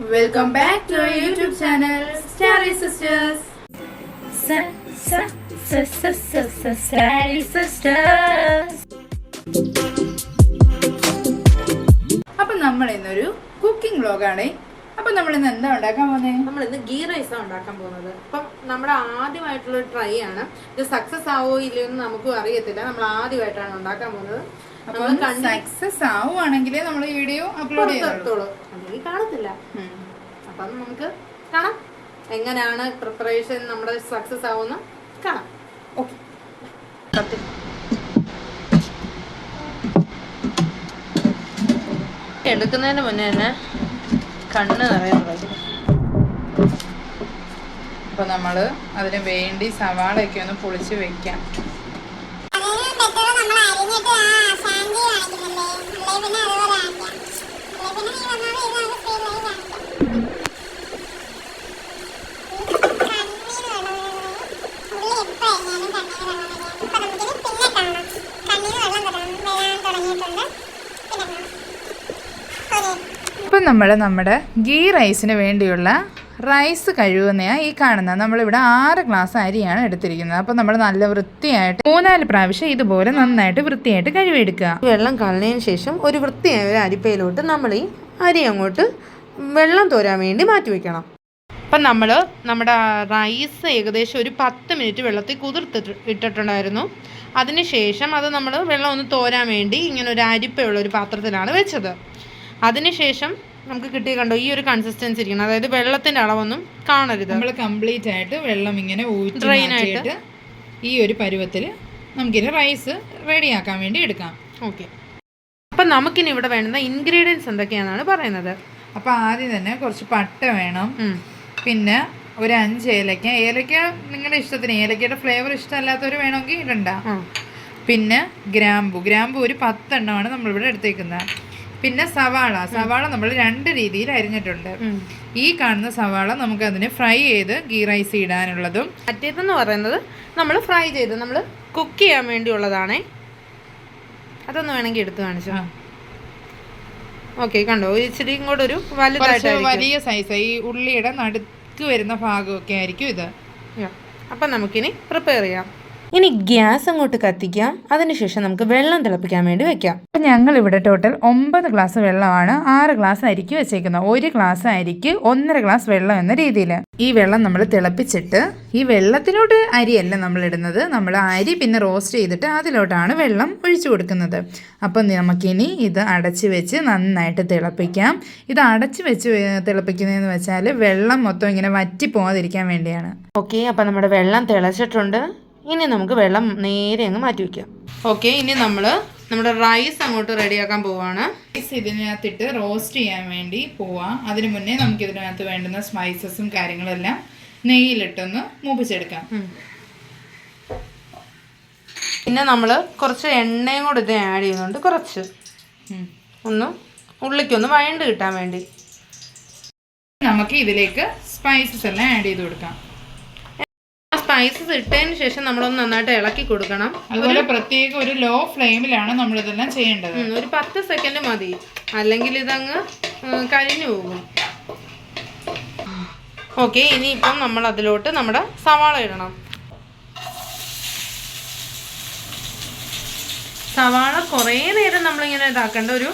Welcome back to our YouTube channel, Starry Sisters. Starry Sisters. അപ്പൊ നമ്മൾ ഇന്നൊരു cooking വ്ലോഗാണ് അപ്പൊ നമ്മൾ ഇന്ന് എന്താ ഉണ്ടാക്കാൻ പോകുന്നത് നമ്മൾ ഇന്ന് ഗീ റൈസാണ് ഉണ്ടാക്കാൻ പോകുന്നത്. അപ്പം നമ്മുടെ ആദ്യമായിട്ടുള്ള ട്രൈ ആണ്. ഇത് സക്സസ് ആവോ ഇല്ലയോ എന്ന് നമുക്കും അറിയത്തില്ല. നമ്മൾ ആദ്യമായിട്ടാണ് ഉണ്ടാക്കാൻ പോകുന്നത്. നമ്മൾ സക്സസ് ആവുകയാണെങ്കിലേ നമ്മൾ ഈ വീഡിയോ അപ്ലോഡ് പുറത്തെടുത്തോളൂ അല്ലെങ്കിൽ കാണത്തില്ല. അപ്പം നമുക്ക് കാണാം. എങ്ങനെയാണ് പ്രിപ്പറേഷൻ നമ്മുടെ സക്സസ് ആവുന്ന കാണാം. ഓക്കെ എടുക്കുന്നതിന് മുന്നേ തന്നെ കണ്ണ് നിറയെ തുടങ്ങി അപ്പൊ നമ്മൾ അതിന് വേണ്ടി സവാളയൊക്കെ ഒന്ന് പൊളിച്ച് വെക്കാം. ഇപ്പം നമ്മൾ നമ്മുടെ ഗീ റൈസിന് വേണ്ടിയുള്ള റൈസ് കഴുകുന്നതാണ് ഈ കാണുന്നത് നമ്മളിവിടെ ആറ് ഗ്ലാസ് അരിയാണ് എടുത്തിരിക്കുന്നത്. അപ്പം നമ്മൾ നല്ല വൃത്തിയായിട്ട് മൂന്നാൽ പ്രാവശ്യം ഇതുപോലെ നന്നായിട്ട് വൃത്തിയായിട്ട് കഴുകിയെടുക്കുക. വെള്ളം കളഞ്ഞതിന് ശേഷം ഒരു വൃത്തിയായ ഒരു അരിപ്പയിലോട്ട് നമ്മൾ ഈ അരി അങ്ങോട്ട് വെള്ളം തോരാൻ വേണ്ടി മാറ്റി വെക്കണം. അപ്പം നമ്മൾ നമ്മുടെ റൈസ് ഏകദേശം ഒരു പത്ത് മിനിറ്റ് വെള്ളത്തിൽ കുതിർത്തിട്ട് ഇട്ടിട്ടുണ്ടായിരുന്നു. അതിനുശേഷം അത് നമ്മൾ വെള്ളം ഒന്ന് തോരാൻ വേണ്ടി ഇങ്ങനെ ഒരു അരിപ്പയുള്ള ഒരു പാത്രത്തിലാണ് വെച്ചത്. അതിനുശേഷം നമുക്ക് കിട്ടിയ കണ്ടോ ഈ ഒരു കൺസിസ്റ്റൻസി ഇരിക്കണം. അതായത് വെള്ളത്തിന്റെ അളവൊന്നും കാണരുത്. നമ്മൾ കംപ്ലീറ്റ് ആയിട്ട് വെള്ളം ഇങ്ങനെ ഊറ്റി ആയിട്ട്. ഈ ഒരു പരുവത്തിൽ നമുക്കിനി റൈസ് റെഡിയാക്കാൻ വേണ്ടി എടുക്കാം. ഓക്കെ അപ്പം നമുക്കിനി ഇവിടെ വേണ്ടുന്ന ഇൻഗ്രീഡിയൻസ് എന്തൊക്കെയാണെന്നാണ് പറയുന്നത്. അപ്പോൾ ആദ്യം തന്നെ കുറച്ച് പട്ട വേണം. പിന്നെ ഒരു അഞ്ച് ഏലക്ക. ഏലക്ക നിങ്ങളുടെ ഇഷ്ടത്തിന് ഏലക്കയുടെ ഫ്ലേവർ ഇഷ്ടമല്ലാത്തവർ വേണമെങ്കിൽ ഇടണ്ട. പിന്നെ ഗ്രാമ്പു. ഗ്രാമ്പു ഒരു പത്തെണ്ണമാണ് നമ്മളിവിടെ എടുത്തേക്കുന്നത്. പിന്നെ സവാള. സവാള നമ്മൾ രണ്ട് രീതിയിൽ അരിഞ്ഞിട്ടുണ്ട്. ഈ കാണുന്ന സവാള നമുക്ക് അതിനെ ഫ്രൈ ചെയ്ത് ഗീ റൈസ് ഇടാനുള്ളതും മറ്റേതെന്ന് പറയുന്നത് നമ്മൾ ഫ്രൈ ചെയ്ത് നമ്മൾ കുക്ക് ചെയ്യാൻ വേണ്ടിയുള്ളതാണേ. അതൊന്ന് വേണമെങ്കിൽ എടുത്തു കാണിച്ചു. ഓക്കെ കണ്ടോ? ഇച്ചിരി ഇങ്ങോട്ട് ഒരു വലുതായിട്ട് വലിയ സൈസ് ഈ ഉള്ളിയുടെ നടുക്ക് വരുന്ന ഭാഗമൊക്കെ ആയിരിക്കും ഇത്. അപ്പം നമുക്കിനി പ്രിപ്പയർ ചെയ്യാം. ഇനി ഗ്യാസ് അങ്ങോട്ട് കത്തിക്കാം. അതിനുശേഷം നമുക്ക് വെള്ളം തിളപ്പിക്കാൻ വേണ്ടി വെക്കാം. അപ്പം ഞങ്ങൾ ഇവിടെ ടോട്ടൽ ഒമ്പത് ഗ്ലാസ് വെള്ളമാണ്. ആറ് ഗ്ലാസ് അരിക്ക് വെച്ചേക്കുന്നത് ഒരു ഗ്ലാസ് അരിക്ക് ഒന്നര ഗ്ലാസ് വെള്ളം എന്ന രീതിയിൽ ഈ വെള്ളം നമ്മൾ തിളപ്പിച്ചിട്ട് ഈ വെള്ളത്തിലോട്ട് അരിയല്ല നമ്മൾ ഇടുന്നത്. നമ്മൾ അരി പിന്നെ റോസ്റ്റ് ചെയ്തിട്ട് അതിലോട്ടാണ് വെള്ളം ഒഴിച്ചു കൊടുക്കുന്നത്. അപ്പം നമുക്കിനി ഇത് അടച്ച് വെച്ച് നന്നായിട്ട് തിളപ്പിക്കാം. ഇത് അടച്ച് വെച്ച് തിളപ്പിക്കുന്നതെന്ന് വെച്ചാൽ വെള്ളം മൊത്തം ഇങ്ങനെ വറ്റി പോകാതിരിക്കാൻ വേണ്ടിയാണ്. ഓക്കെ അപ്പം നമ്മുടെ വെള്ളം തിളച്ചിട്ടുണ്ട്. ഇനി നമുക്ക് വെള്ളം നേരെ അങ്ങ് മാറ്റി വെക്കാം. ഓക്കെ ഇനി നമ്മൾ നമ്മുടെ റൈസ് അങ്ങോട്ട് റെഡിയാക്കാൻ പോവാണ്. റൈസ് ഇതിനകത്തിട്ട് റോസ്റ്റ് ചെയ്യാൻ വേണ്ടി പോവാം. അതിനു മുന്നേ നമുക്ക് ഇതിനകത്ത് വേണ്ടുന്ന സ്പൈസസും കാര്യങ്ങളെല്ലാം നെയ്യിലിട്ടൊന്ന് മൂപ്പിച്ചെടുക്കാം. പിന്നെ നമ്മൾ കുറച്ച് എണ്ണയും കൂടി ഇത് ആഡ് ചെയ്യുന്നുണ്ട് കുറച്ച്. ഒന്ന് ഉള്ളിക്കൊന്ന് വഴണ്ട് കിട്ടാൻ വേണ്ടി. നമുക്ക് ഇതിലേക്ക് സ്പൈസസ് എല്ലാം ആഡ് ചെയ്ത് കൊടുക്കാം. സ്പൈസസ് ഇട്ടതിന് ശേഷം നമ്മളൊന്ന് നന്നായിട്ട് ഇളക്കി കൊടുക്കണം. അതുപോലെ പ്രത്യേകം ഒരു ലോ ഫ്ലെയിമിലാണ് നമ്മൾ ഇതെല്ലാം ചെയ്യേണ്ടത് ഒരു പത്ത് സെക്കൻഡ് മതി. അല്ലെങ്കിൽ ഇതങ്ങ് കരിഞ്ഞു പോകും. ഓക്കെ ഇനിയിപ്പം നമ്മൾ അതിലോട്ട് നമ്മുടെ സവാള ഇടണം. സവാള കുറേ നേരം നമ്മളിങ്ങനെ ഇതാക്കേണ്ട ഒരു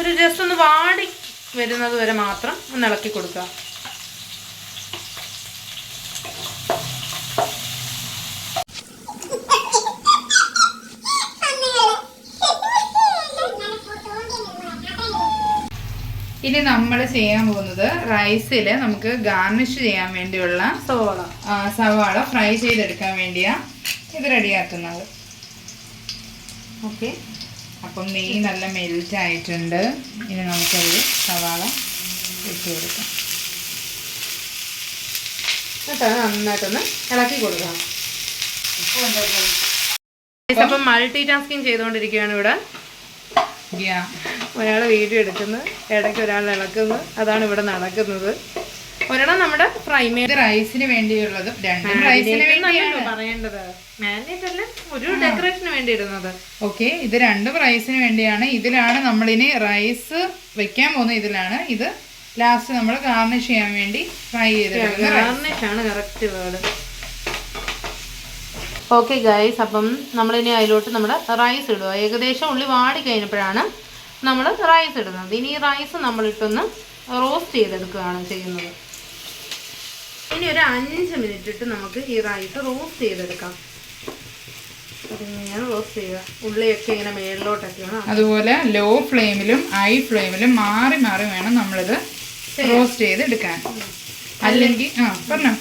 ഒരു ജസ്റ്റ് ഒന്ന് വാടി വരുന്നത് വരെ മാത്രം ഒന്ന് ഇളക്കി കൊടുക്കുക. ഇനി നമ്മൾ ചെയ്യാൻ പോകുന്നത് റൈസിൽ നമുക്ക് ഗാർണിഷ് ചെയ്യാൻ വേണ്ടിയുള്ള സവാള. സവാള ഫ്രൈ ചെയ്തെടുക്കാൻ വേണ്ടിയാ ഇത് റെഡിയാക്കുന്നത്. ഓക്കെ. അപ്പം നെയ്യ് നല്ല മെൽറ്റ് ആയിട്ടുണ്ട് ഇനി നമുക്കത് സവാള ഇട്ട് കൊടുക്കാം എന്നിട്ട് നന്നായിട്ടൊന്ന് ഇളക്കി കൊടുക്കാം അപ്പം മൾട്ടി ടാസ്കിങ് ചെയ്തുകൊണ്ടിരിക്കുകയാണ് ഇവിടെ. ഒരാൾ വീഡിയോ എടുക്കുന്നു. ഇടയ്ക്ക് ഒരാൾ ഇളക്കുന്നു. അതാണ് ഇവിടെ നടക്കുന്നത്. ഒരെണ്ണം നമ്മുടെ ഫ്രൈ റൈസിന് വേണ്ടിയുള്ളതും. രണ്ടും റൈസിന് വേണ്ടിയാണ്. പറയേണ്ടത്? മാരിനേറ്റ് അല്ല? ഒരു ഡെക്കറേഷന് വേണ്ടി ഇടുന്നത് ഓക്കെ ഇത് രണ്ടും റൈസിന് വേണ്ടിയാണ്. ഇതിലാണ് നമ്മളിനി റൈസ് വെക്കാൻ പോകുന്ന ഇതിലാണ് ഇത് ലാസ്റ്റ് നമ്മൾ ഗാർണിഷ് ചെയ്യാൻ വേണ്ടി ഫ്രൈ ചെയ്തെടുക്കുന്ന ഗാർണിഷ് ഗാർണിഷാണ് കറക്റ്റ് വേർഡ് ഓക്കെ ഗൈസ് അപ്പം നമ്മളിനി അതിലോട്ട് നമ്മുടെ റൈസ് ഇടുക. ഏകദേശം ഉള്ളി വാടി കഴിഞ്ഞപ്പോഴാണ് നമ്മൾ റൈസ് ഇടുന്നത്. ഇനി ഈ റൈസ് നമ്മളിട്ടൊന്ന് റോസ്റ്റ് ചെയ്തെടുക്കുകയാണ് ചെയ്യുന്നത്. ഇനി ഒരു അഞ്ച് മിനിറ്റ് ഇട്ട് നമുക്ക് ഈ റൈസ് റോസ്റ്റ് ചെയ്തെടുക്കാം. റോസ്റ്റ് ചെയ്യുക. ഉള്ളിയൊക്കെ ഇങ്ങനെ മേളിലോട്ടൊക്കെയാണ് അതുപോലെ ലോ ഫ്ലെയിമിലും ഹൈ ഫ്ലെയിമിലും മാറി മാറി വേണം നമ്മളിത് റോസ്റ്റ് ചെയ്ത് എടുക്കാൻ അല്ലെങ്കിൽ ആ പറഞ്ഞോ.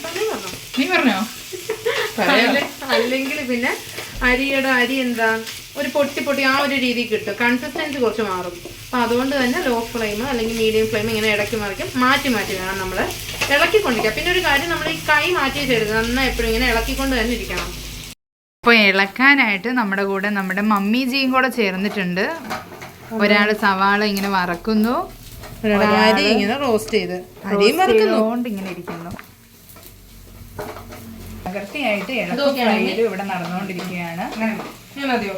നീ പറഞ്ഞോ? അല്ലെങ്കിൽ പിന്നെ അരിയുടെ അരി എന്താ? ഒരു പൊട്ടി പൊട്ടി ആ ഒരു രീതിയിൽ കിട്ടും. കൺസിസ്റ്റൻസി കുറച്ച് മാറും. അപ്പം അതുകൊണ്ട് തന്നെ ലോ ഫ്ലെയിം അല്ലെങ്കിൽ മീഡിയം ഫ്ലെയിം ഇങ്ങനെ ഇടയ്ക്ക് മറിക്കും. മാറ്റി മാറ്റി വേണം നമ്മൾ ഇളക്കിക്കൊണ്ടിരിക്കുക പിന്നെ ഒരു കാര്യം നമ്മൾ ഈ കൈ മാറ്റി വെച്ചെടുക്കുക നന്നായി എപ്പോഴും ഇങ്ങനെ ഇളക്കിക്കൊണ്ട് തന്നെ ഇരിക്കണം. അപ്പോൾ ഇളക്കാനായിട്ട് നമ്മുടെ കൂടെ നമ്മുടെ മമ്മിജിയും കൂടെ ചേർന്നിട്ടുണ്ട്. ഒരാൾ സവാള ഇങ്ങനെ വറക്കുന്നു. അരി ഇങ്ങനെ റോസ്റ്റ് ചെയ്ത്. അരിയും വറക്കുന്നു. ഇങ്ങനെ ഇരിക്കുന്നു. തകർത്തിയായിട്ട് ഇളക്കിയായാലും ഇവിടെ നടന്നുകൊണ്ടിരിക്കുകയാണ്. മതിയോ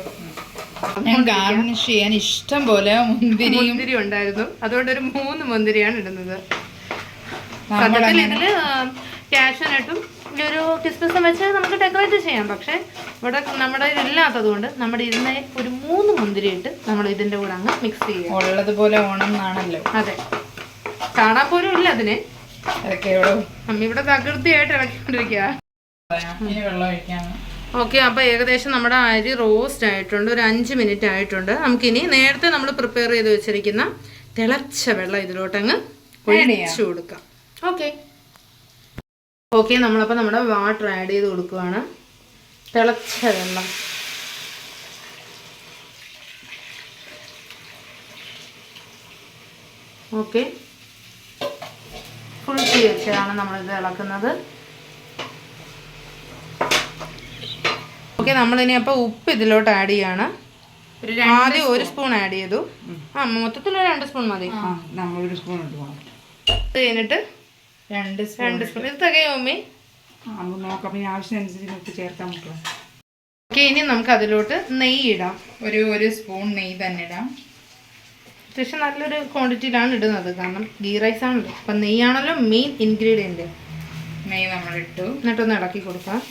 ഞാൻ ഗാർണിഷ് ചെയ്യാൻ ഇഷ്ടം പോലെ മുന്തിരി മുന്തിരി ഉണ്ടായിരുന്നു. അതുകൊണ്ട് ഒരു മൂന്ന് മുന്തിരിയാണ് ഇടുന്നത്. സത്യത്തിൽ ഇതിൽ ക്യാഷിനായിട്ടും ഒരു ക്രിസ്മസ് വെച്ച് നമുക്ക് ഡെക്കറേറ്റ് ചെയ്യാം. പക്ഷെ ഇവിടെ നമ്മുടെ ഇല്ലാത്തത് കൊണ്ട് നമ്മുടെ ഇരുന്ന ഒരു മൂന്ന് മുന്തിരി ഇട്ട് നമ്മൾ ഇതിന്റെ കൂടെ അങ്ങ് മിക്സ് ചെയ്യാം ഉള്ളതുപോലെ ഓണം എന്നാണല്ലോ അതെ. കാണാൻ പോലും ഇല്ല അതിന്. എവിടെ അമ്മ ഇവിടെ തകൃതിയായിട്ട് ഇളക്കിക്കൊണ്ടിരിക്കുക പറയാം ഇനി വെള്ളം ഓക്കെ അപ്പോൾ ഏകദേശം നമ്മുടെ അരി റോസ്റ്റ് ആയിട്ടുണ്ട്. ഒരു അഞ്ച് മിനിറ്റ് ആയിട്ടുണ്ട്. നമുക്കിനി നേരത്തെ നമ്മൾ പ്രിപ്പയർ ചെയ്ത് വെച്ചിരിക്കുന്ന തിളച്ച വെള്ളം ഇതിലോട്ടങ്ങ് ഒഴിച്ചു കൊടുക്കാം. ഓക്കെ. ഓക്കെ നമ്മളപ്പോൾ നമ്മുടെ വാട്ടർ ആഡ് ചെയ്ത് കൊടുക്കുവാണ്. തിളച്ച വെള്ളം. ഓക്കെ. ഫുൾ തീ വെച്ചതാണ് നമ്മളിത് ഇളക്കുന്നത്. ഓക്കെ നമ്മളിനി അപ്പോൾ ഉപ്പ് ഇതിലോട്ട് ആഡ് ചെയ്യാണ്. ആദ്യം ഒരു സ്പൂൺ ആഡ് ചെയ്തു. ആ മൊത്തത്തിൽ ഒരു രണ്ട് സ്പൂൺ മതി. സ്പൂൺ ഇട്ട് പോകണം അത് കഴിഞ്ഞിട്ട് രണ്ട് സ്പൂൺ രണ്ട് സ്പൂൺ ഇത് തികയോ മമ്മി നമുക്ക് നോക്കാം. ആവശ്യത്തിനനുസരിച്ച് നമുക്ക് ചേർക്കാൻ പറ്റും ഓക്കെ ഇനി നമുക്ക് അതിലോട്ട് നെയ്യ് ഇടാം. ഒരു ഒരു സ്പൂൺ നെയ്യ് തന്നെ ഇടാം. അത്യാവശ്യം നല്ലൊരു ക്വാണ്ടിറ്റിയിലാണ് ഇടുന്നത്. കാരണം ഗീ റൈസ് ആണല്ലോ. അപ്പം നെയ്യാണല്ലോ മെയിൻ ഇൻഗ്രീഡിയന്റ് നെയ്യ് നമ്മൾ ഇട്ടു. എന്നിട്ടൊന്ന് ഇളക്കി കൊടുക്കാം.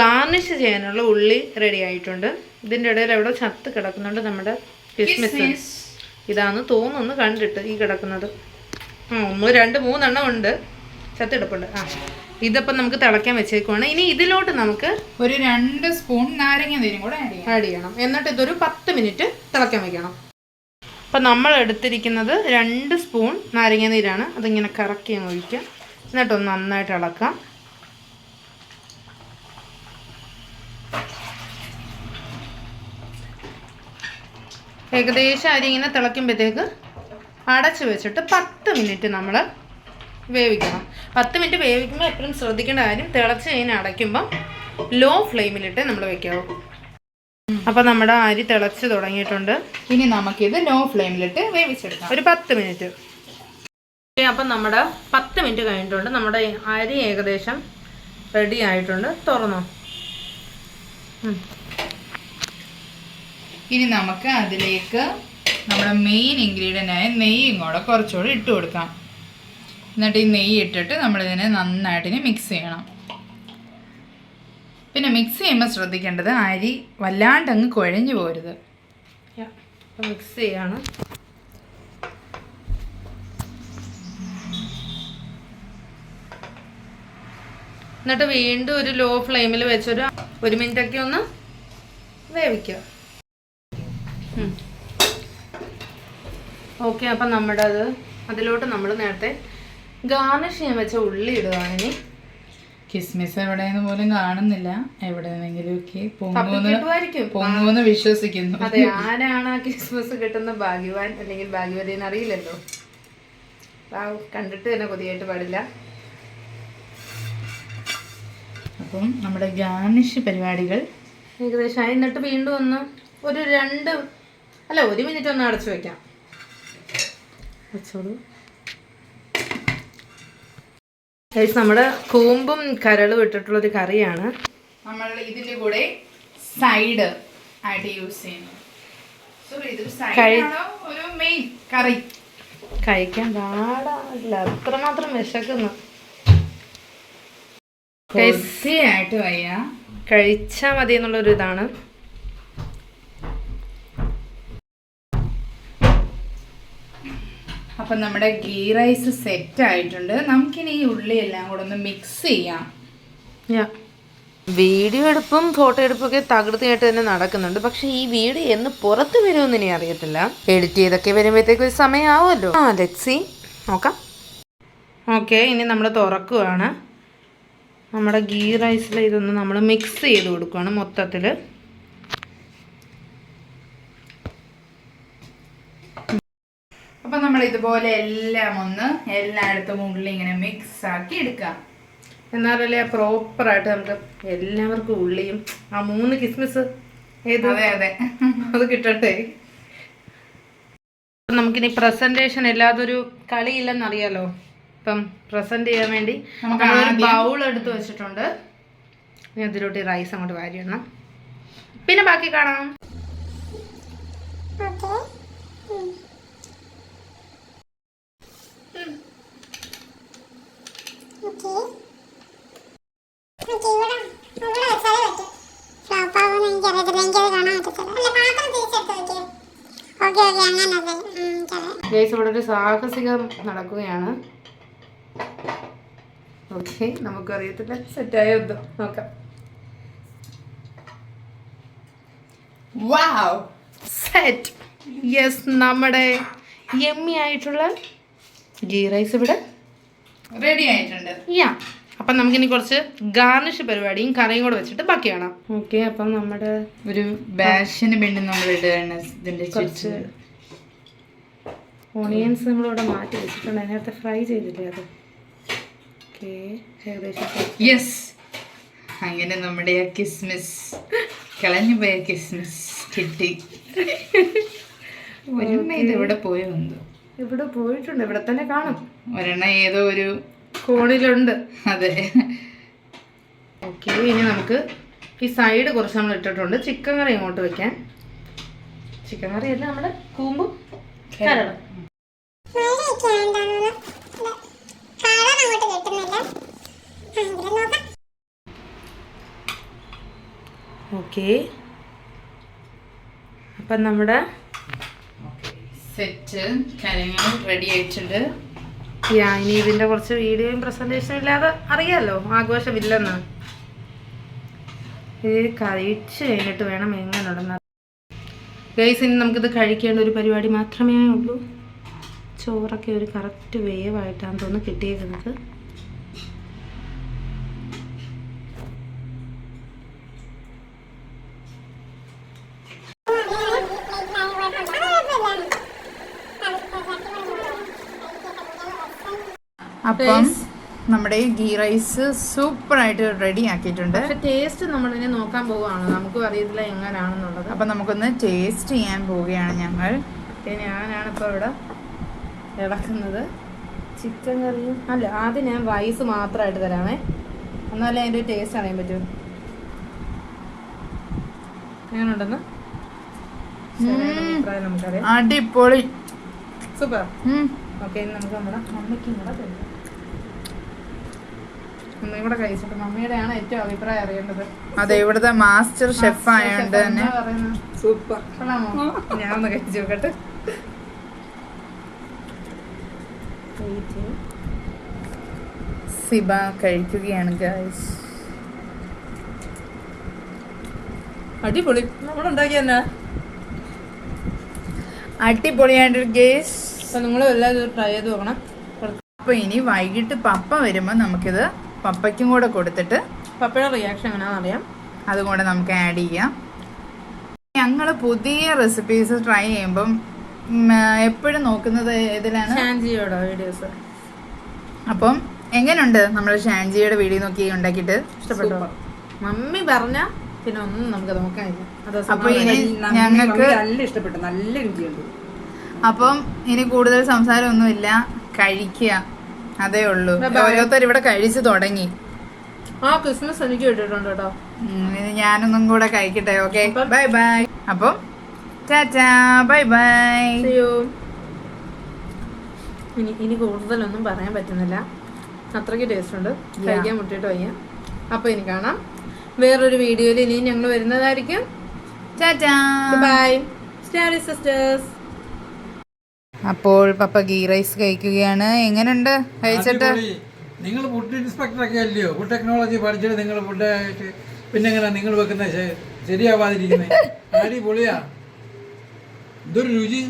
ഗാർണിഷ് ചെയ്യാനുള്ള ഉള്ളി റെഡി ആയിട്ടുണ്ട്. ഇതിന്റെ ഇടയിൽ എവിടെ ചത്ത് കിടക്കുന്നുണ്ട് നമ്മുടെ കിസ്മിസ് ഇതാന്ന് തോന്നുന്നു കണ്ടിട്ട് ഈ കിടക്കുന്നത്. ആ ഒന്ന് രണ്ട് മൂന്നെണ്ണം ഉണ്ട്. ചത്തിടപ്പുണ്ട് ആ ഇതിപ്പം നമുക്ക് തിളയ്ക്കാൻ വെച്ചേക്കുവാണ്. ഇനി ഇതിലോട്ട് നമുക്ക് ഒരു രണ്ട് സ്പൂൺ നാരങ്ങ നീരും കൂടെ ആഡ് ആഡ് ചെയ്യണം. എന്നിട്ട് ഇതൊരു പത്ത് മിനിറ്റ് തിളയ്ക്കാൻ വെക്കണം. അപ്പം നമ്മൾ എടുത്തിരിക്കുന്നത് രണ്ട് സ്പൂൺ നാരങ്ങ നീരാണ്. അതിങ്ങനെ കറക്കി അങ്ങ് ഒഴിക്കുക. എന്നിട്ടൊന്ന് നന്നായിട്ട് ഇളക്കാം. ഏകദേശം അരി ഇങ്ങനെ തിളയ്ക്കുമ്പോഴത്തേക്ക് അടച്ച് വെച്ചിട്ട് പത്ത് മിനിറ്റ് നമ്മൾ വേവിക്കണം. പത്ത് മിനിറ്റ് വേവിക്കുമ്പോൾ എപ്പോഴും ശ്രദ്ധിക്കേണ്ട കാര്യം തിളച്ച് കഴിഞ്ഞ് അടയ്ക്കുമ്പോൾ ലോ ഫ്ലെയിമിലിട്ട് നമ്മൾ വെക്കാവൂ. അപ്പോൾ നമ്മുടെ അരി തിളച്ച് തുടങ്ങിയിട്ടുണ്ട്. ഇനി നമുക്കിത് ലോ ഫ്ലെയിമിലിട്ട് വേവിച്ചെടുക്കാം. ഒരു പത്ത് മിനിറ്റ്. അപ്പം നമ്മുടെ പത്ത് മിനിറ്റ് കഴിഞ്ഞിട്ടുണ്ട്. നമ്മുടെ അരി ഏകദേശം റെഡി ആയിട്ടുണ്ട്. തുറന്നോ. ഇനി നമുക്ക് അതിലേക്ക് നമ്മുടെ മെയിൻ ഇൻഗ്രീഡിയന്റ് ആയ നെയ്യും കൂടെ കുറച്ചുകൂടി ഇട്ട് കൊടുക്കാം. എന്നിട്ട് ഈ നെയ്യ് ഇട്ടിട്ട് നമ്മളിതിനെ നന്നായിട്ട് ഇനി മിക്സ് ചെയ്യണം. പിന്നെ മിക്സ് ചെയ്യുമ്പോൾ ശ്രദ്ധിക്കേണ്ടത് അരി വല്ലാണ്ട് അങ്ങ് കുഴഞ്ഞു പോരുത്. മിക്സ് ചെയ്യണം. എന്നിട്ട് വീണ്ടും ഒരു ലോ ഫ്ലെയിമിൽ വെച്ചൊരു ഒരു മിനിറ്റൊക്കെ ഒന്ന് വേവിക്കുക ഓക്കെ അപ്പം നമ്മുടെ അത് അതിലോട്ട് നമ്മൾ നേരത്തെ ഗാർണിഷ് ചെയ്യാൻ വെച്ച ഉള്ളി ഇടുകയാണ് ഇനി കിസ്മിസ് എവിടെയെന്ന് പോലും കാണുന്നില്ല. എവിടെയെന്നെങ്കിലും ഒക്കെ വിശ്വസിക്കുന്നു. അതെ ആരാണ് ആ ക്രിസ്മസ് കിട്ടുന്ന ഭാഗ്യവാൻ അല്ലെങ്കിൽ ഭാഗ്യവതി എന്ന് അറിയില്ലല്ലോ കണ്ടിട്ട് തന്നെ കൊതിയായിട്ട് പാടില്ല. അപ്പം നമ്മുടെ ഗാർണിഷ് പരിപാടികൾ ഏകദേശം. എന്നിട്ട് വീണ്ടും ഒന്ന് ഒരു രണ്ട് അല്ല ഒരു മിനിറ്റ് ഒന്ന് അടച്ചു വെക്കാം. വെച്ചോളൂ നമ്മുടെ കൂമ്പും കരളും ഇട്ടിട്ടുള്ള ഒരു കറിയാണ്. നമ്മൾ ഇതിന്റെ കൂടെ സൈഡ് ആയിട്ട് യൂസ് ചെയ്യുന്നു. കഴിക്കാൻ പാടില്ല അത്രമാത്രം വിശക്കുന്നു. കൊത്തിയായിട്ട് വയ്യ. കഴിച്ചാൽ മതി എന്നുള്ളൊരു ഇതാണ്. അപ്പം നമ്മുടെ ഗീ റൈസ് സെറ്റ് ആയിട്ടുണ്ട് നമുക്കിനി ഈ ഉള്ളി എല്ലാം കൂടെ ഒന്ന് മിക്സ് ചെയ്യാം. വീഡിയോ എടുപ്പും ഫോട്ടോ എടുപ്പും ഒക്കെ തകൃതിയായിട്ട് തന്നെ നടക്കുന്നുണ്ട്. പക്ഷെ ഈ വീഡിയോ എന്ന് പുറത്ത് വരുമെന്ന് ഇനി അറിയത്തില്ല. എഡിറ്റ് ചെയ്തൊക്കെ വരുമ്പോഴത്തേക്ക് ഒരു സമയമാവുമല്ലോ. ആ ലെക്സി നോക്കാം. ഓക്കെ ഇനി നമ്മൾ തുറക്കുവാണ്. നമ്മുടെ ഗീ റൈസിൽ ഇതൊന്ന് നമ്മൾ മിക്സ് ചെയ്ത് കൊടുക്കുകയാണ് മൊത്തത്തിൽ അപ്പം നമ്മൾ ഇതുപോലെ എല്ലാം ഒന്ന് എല്ലായിടത്തും ഉള്ളി ഇങ്ങനെ മിക്സ് ആക്കി എടുക്കാം എന്നാലല്ലേ പ്രോപ്പറായിട്ട് നമുക്ക് എല്ലാവർക്കും ഉള്ളിയും ആ മൂന്ന് കിസ്മിസ് ഏത്? അതെ അതെ. അത് കിട്ടട്ടെ. നമുക്കിനി പ്രസന്റേഷൻ എല്ലാതൊരു കളിയില്ലെന്നറിയാലോ. ഇപ്പം പ്രസന്റ് ചെയ്യാൻ വേണ്ടി നമ്മളൊരു ബൗൾ എടുത്ത് വെച്ചിട്ടുണ്ട്. ഇനി അതിലോട്ട് റൈസ് അങ്ങോട്ട് വാരി ഇടണം. പിന്നെ ബാക്കി കാണാം. ഗൈസ് ഇവിടെ ഒരു സാഹസികം നടക്കുകയാണ്. ഓക്കെ നമുക്കറിയത്തില്ല. സെറ്റായോ എന്തോ നോക്കാം. വാവ് സെറ്റ് യെസ് നമ്മുടെ യമ്മി ആയിട്ടുള്ള ഗീ റൈസ് ഇവിടെ റെഡി ആയിട്ടുണ്ട്. യാ അപ്പം നമുക്കിനി കുറച്ച് ഗാർണിഷ് പരിപാടിയും കറിയും കൂടെ വെച്ചിട്ട് ബാക്കി കാണാം. ഓക്കെ അപ്പം നമ്മുടെ ഒരു ബാഷിന് വേണ്ടി നമ്മൾ ഇടുകയാണ് ഇതിന്റെ കുറച്ച് ഓണിയൻസ് നമ്മളിവിടെ മാറ്റി വെച്ചിട്ടുണ്ട്. അതിനകത്ത് ഫ്രൈ ചെയ്തില്ലേ അത്? ഓക്കെ യെസ് അങ്ങനെ നമ്മുടെ ആ കിസ്മിസ് കളഞ്ഞു പോയ കിസ്മിസ് കിട്ടി. ഒരെണ്ണ ഇത് എവിടെ പോയോ എന്തോ. ഇവിടെ പോയിട്ടുണ്ട് ഇവിടെ തന്നെ കാണും. ഒരെണ്ണ ഏതോ ഒരു കോണിലുണ്ട്. അതെ. ഓക്കെ ഇനി നമുക്ക് ഈ സൈഡ് കുറച്ച് നമ്മൾ ഇട്ടിട്ടുണ്ട്. ചിക്കൻ കറി ഇങ്ങോട്ട് വെക്കാൻ. ചിക്കൻ കറി അല്ല നമ്മുടെ കൂമ്പും കരളും. ഓക്കെ അപ്പം നമ്മുടെ സെറ്റ് കാര്യങ്ങൾ റെഡി ആയിട്ടുണ്ട്. യാ ഇനി ഇതിന്റെ കുറച്ച് വീഡിയോയും പ്രസന്റേഷനും ഇല്ലാതെ അറിയാമല്ലോ ആഘോഷമില്ലെന്ന്. ഇത് കഴിച്ച് കഴിഞ്ഞിട്ട് വേണം എങ്ങനെയുണ്ടെന്ന് ഗൈസ് ഇനി നമുക്കിത് കഴിക്കേണ്ട ഒരു പരിപാടി മാത്രമേ ഉള്ളൂ. ചോറൊക്കെ ഒരു കറക്റ്റ് വേവായിട്ടാണ് തോന്നുന്നു കിട്ടിയേക്കുന്നത്. അപ്പം നമ്മുടെ ഗീ റൈസ് സൂപ്പർ ആയിട്ട് റെഡി ആക്കിയിട്ടുണ്ട്. ടേസ്റ്റ് നമ്മൾ ഇനി നോക്കാൻ പോവുകയാണ്. നമുക്ക് അറിയത്തില്ല എങ്ങനെയാണെന്നുള്ളത് അപ്പം നമുക്കൊന്ന് ടേസ്റ്റ് ചെയ്യാൻ പോവുകയാണ് ഞങ്ങൾ. ഞാനാണ് ഇപ്പോൾ ഇവിടെ ഇളക്കുന്നത്. ചിക്കൻ കറിയും. അല്ല ആദ്യം ഞാൻ റൈസ് മാത്രമായിട്ട് തരാമേ. എന്നാലേ അതിന്റെ ടേസ്റ്റ് അറിയാൻ പറ്റൂ. എങ്ങനെയുണ്ടെന്ന്? അടിപൊളി. സൂപ്പർ. ഓക്കെ നമുക്ക് നമ്മുടെ മമ്മിക്കും കൂടെ തരാം. കൂടെ കഴിച്ചിട്ട് മമ്മിയുടെയാണ് ഏറ്റവും അഭിപ്രായം അറിയേണ്ടത്. അതെ ഇവിടുത്തെ മാസ്റ്റർ ഷെഫ് ആയതുകൊണ്ട് തന്നെ. സൂപ്പർ ഞാൻ ഒന്ന് കഴിച്ചു നോക്കട്ടെ. സിബ കഴിക്കുകയാണ് ഗായ്സ് അടിപൊളി. നമ്മളുണ്ടാക്കി തന്നെ? അടിപൊളിയായിട്ടൊരു ഗേസ് അപ്പൊ നിങ്ങൾ എല്ലാവരും ട്രൈ ചെയ്ത് നോക്കണം. അപ്പൊ ഇനി വൈകിട്ട് പപ്പ വരുമ്പോൾ നമുക്കിത് പപ്പയ്ക്കും കൂടെ കൊടുത്തിട്ട് പപ്പയുടെ റിയാക്ഷൻ എങ്ങനെയാണെന്ന് അറിയാം. അതുകൊണ്ട് നമുക്ക് ആഡ് ചെയ്യാം. ഞങ്ങൾ പുതിയ റെസിപ്പീസ് ട്രൈ ചെയ്യുമ്പം എപ്പോഴും നോക്കുന്നത് ഏതിലാണ്? ഷാൻജിയോടെ വീഡിയോസ്. അപ്പം എങ്ങനെയുണ്ട് നമ്മൾ ഷാൻജിയുടെ വീഡിയോ നോക്കി ഉണ്ടാക്കിയിട്ട്? ഇഷ്ടപ്പെട്ടു? മമ്മി പറഞ്ഞ പിന്നെ ഒന്നും നമുക്ക് നോക്കാനില്ല. അത് അപ്പൊ ഇനി ഞങ്ങൾക്ക് നല്ല ഇഷ്ടപ്പെട്ടു. നല്ല രുചിയുണ്ട് അപ്പം ഇനി കൂടുതൽ സംസാരമൊന്നുമില്ല. കഴിക്കുക. അതേ ഉള്ളൂ. ഓരോരുത്തർ ഇവിടെ കഴിച്ചു തുടങ്ങി. ആ ക്രിസ്മസ് എനിക്ക് കിട്ടിയിട്ടുണ്ട് കേട്ടോ. ഞാനൊന്നും കൂടെ കഴിക്കട്ടെ ഓക്കെ? ബൈ ബൈ അപ്പം ടാറ്റാ ബൈ ബൈ ഇനി ഇനി കൂടുതലൊന്നും പറയാൻ പറ്റുന്നില്ല. അത്രയ്ക്ക് ടേസ്റ്റ് ഉണ്ട്. കഴിക്കാൻ മുട്ടിയിട്ട് വയ്യ. അപ്പൊ ഇനി കാണാം. വേറൊരു വീഡിയോയിൽ ഇനിയും ഞങ്ങൾ വരുന്നതായിരിക്കും. ടാറ്റാ ബൈ സ്റ്റാരി സിസ്റ്റേഴ്സ് അപ്പോൾ പപ്പ ഗീ റൈസ് കഴിക്കുകയാണ്. എങ്ങനെയുണ്ട് കഴിച്ചിട്ട്? നിങ്ങൾ ഫുഡ് ഇൻസ്പെക്ടർ ഒക്കെ അല്ലയോ? ഫുഡ് ടെക്നോളജി പഠിച്ചിട്ട് നിങ്ങൾ ഫുഡ് പിന്നെ എങ്ങനെ നിങ്ങൾ വെക്കുന്ന ശരിയാവാതിരിക്കുന്നത് അടിപൊളിയാ. എന്തൊരു രുചി.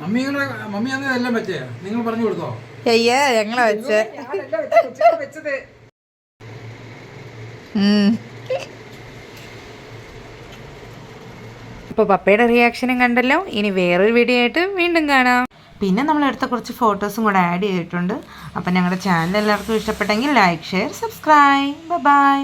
മമ്മിയുടെ മമ്മി അന്ന് എല്ലാം വെച്ചേ. നിങ്ങൾ പറഞ്ഞു കൊടുത്തോ? അയ്യേ ഞങ്ങളെ വെച്ചേ. വെച്ചത്. അപ്പൊ പപ്പയുടെ റിയാക്ഷനും കണ്ടല്ലോ. ഇനി വേറൊരു വീഡിയോ ആയിട്ട് വീണ്ടും കാണാം. പിന്നെ നമ്മൾ എടുത്ത കുറച്ച് ഫോട്ടോസും കൂടെ ആഡ് ചെയ്തിട്ടുണ്ട്. അപ്പം ഞങ്ങളുടെ ചാനൽ എല്ലാവർക്കും ഇഷ്ടപ്പെട്ടെങ്കിൽ ലൈക്ക് ഷെയർ സബ്സ്ക്രൈബ് ബൈ